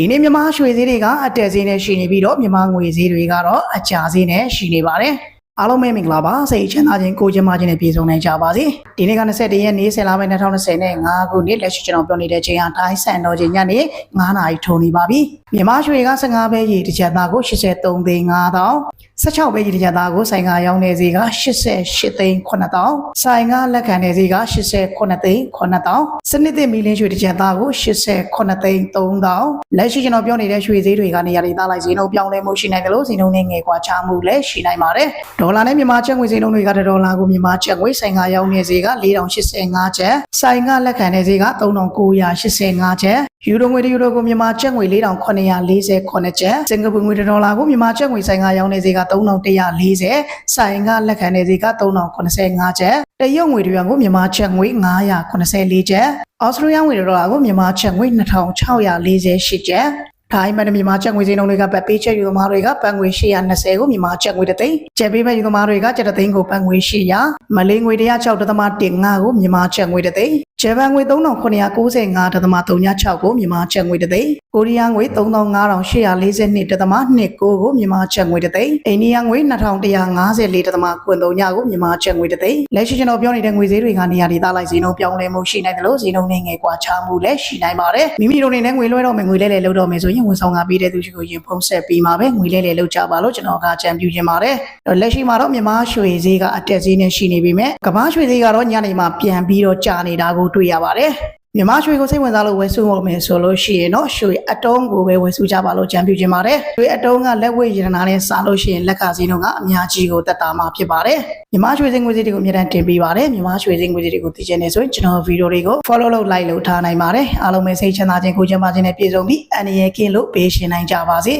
ဒီနေ့မြန်မာရွှေဈေးတွေကအတက်ဈေးနဲ့ရှိနေပြီးတော့မြန်မာငွေဈေးတွေကတော့အကျဈေးနဲ့ရှိနေပါတယ်အားလုံးပဲမင်္ဂလာပါစိတ်ချမ်းသာခြင်းကိုယ်ကျန်းမာခြင်းနဲ့ပြည့်စုံနိုင်ကြပါစေဒီနေ့က21ရက်နေ့10လပိုင်း2020နဲ့5ခုနှစ်လက်ရှိကျွန်တော်ပြောနေတဲ့ချိန်ဟာတိုင်းဆန်တော်ချိန်ညနေ9နာရီထုံနေပါပြီမြန်မာရွှေက15ပဲရေတစ်ချက်သားကို83သိန်း5000 16ပဲရေတစ်ချက်သားကိုဆိုင်ကရောင်းနေဈေးက88သိန်း9000ဆိုင်ကလက်ခံနေဈေးက89သိန်း9000စနစ်သစ်မီလင်းရွှေတစ်ချက်သားကို89သိန်း3000လက်ရှိကျွန်တော်ပြောနေတဲ့ရွှေဈေးတွေကနေရာတွေသားလိုက်ဈေးနှုန်းပြောင်းလဲမှုရှိနိုင်တယ်လို့ဈေးနှုန်းနဲ့ငယ်ကွာခြားမှုလည်းရှိနိုင်ပါတယ်ဒေါ်လာနဲ့မြန်မာကျပ်ငွေဈေးနှုန်းတွေကဒေါ်လာကိုမြန်မာကျပ်ငွေဆိုင်ကရောင်းနေဈေးက4085ကျပ်ဆိုင်ကလက်ခံနေဈေးက3985ကျပ်ယူရိုငွေတစ်ယူရိုကိုမြန်မာကျပ်ငွေ4948ကျပ်စင်ကာပူငွေတစ်ဒေါ်လာကိုမြန်မာကျပ်ငွေဆိုင်ကရောင်းနေဈေးက3140ဆိုင်ကလက်ခံနေဈေးက3085ကျပ်တရုတ်ငွေတစ်ရွာကိုမြန်မာကျပ်ငွေ984ကျပ်အော်စတြေးလျငွေတစ်ဒေါ်လာကိုမြန်မာကျပ်ငွေ2648ကျပ်ထိုင်းမန်မြန်မာချက်ငွေစင်းလုံးတွေကပတ်ပေးချက်ယူသမားတွေကပန်ငွေ820ကိုမြန်မာချက်ငွေတသိန်းကျက်ပေးမဲ့ယူသမားတွေကကျက်တသိန်းကိုပန်ငွေ800မလေးငွေ106.15ကိုမြန်မာချက်ငွေတသိန်း ဂျပန်ငွေ3995.36ကိုမြန်မာချက်ငွေတသိန်းကိုရီးယားငွေ35,842.29ကိုမြန်မာချက်ငွေတသိန်းအိန္ဒိယငွေ2154.93ကိုမြန်မာချက်ငွေတသိန်းလက်ရှိကျွန်တော်ပြောနေတဲ့ငွေဈေးတွေကနေရာဒေသလိုက်ဈေးနှုန်းပြောင်းလဲမှုရှိနိုင်တယ်လို့ဈေးနှုန်းနဲ့ငယ်ကွာခြားမှုလည်းရှိနိုင်ပါတယ်မိမိတို့နေနဲ့ငွေလွှဲတော့မယ်ငွေလဲလဲလုပ်တော့မယ်ဆိုရင်ဝန်ဆောင်ကပေးတဲ့သူရှိကိုရင်ဖုံးဆက်ပြီးမှာပဲငွေလဲလဲလုပ်ကြပါလို့ကျွန်တော်ကအကြံပြုချင်ပါတယ်အဲ့တော့လက်ရှိမှာတော့မြန်မာရွှေဈေးကအတက်ဈေးနဲ့ရှိနေပြီမဲ့ကမ္ဘာရွှေဈေးကတော့ညနေမှာပြန်ပြီးတော့ကျနေတာကိုတွေ့ရပါတယ်မြန်မာရွှေကိုစိတ်ဝင်စားလို့ဝယ်စုဖို့မယ်ဆိုလို့ရှိရင်တော့ရွှေအတုံးကိုပဲဝယ်စုကြပါလို့ကြံပြုချင်ပါတယ်ရွှေအတုံးကလက်ဝဲရတနာနဲ့စားလို့ရှိရင်လက်ကစင်းတို့ကအများကြီးကိုတက်တာမှာဖြစ်ပါတယ်မြန်မာရွှေစင်ငွေစည်းတွေကိုအမြဲတမ်းတင်ပေးပါတယ်မြန်မာရွှေစင်ငွေစည်းတွေကိုသိချင်နေဆိုရင်ကျွန်တော်ဗီဒီယိုတွေကို follow လုပ် like လုပ်ထားနိုင်ပါတယ်အားလုံးပဲစိတ်ချမ်းသာခြင်းကိုယ်ကျန်းမာခြင်းနဲ့ပြည့်စုံပြီးအန္တရာယ်ကင်းလို့ပေးရှင်နိုင်ကြပါစေ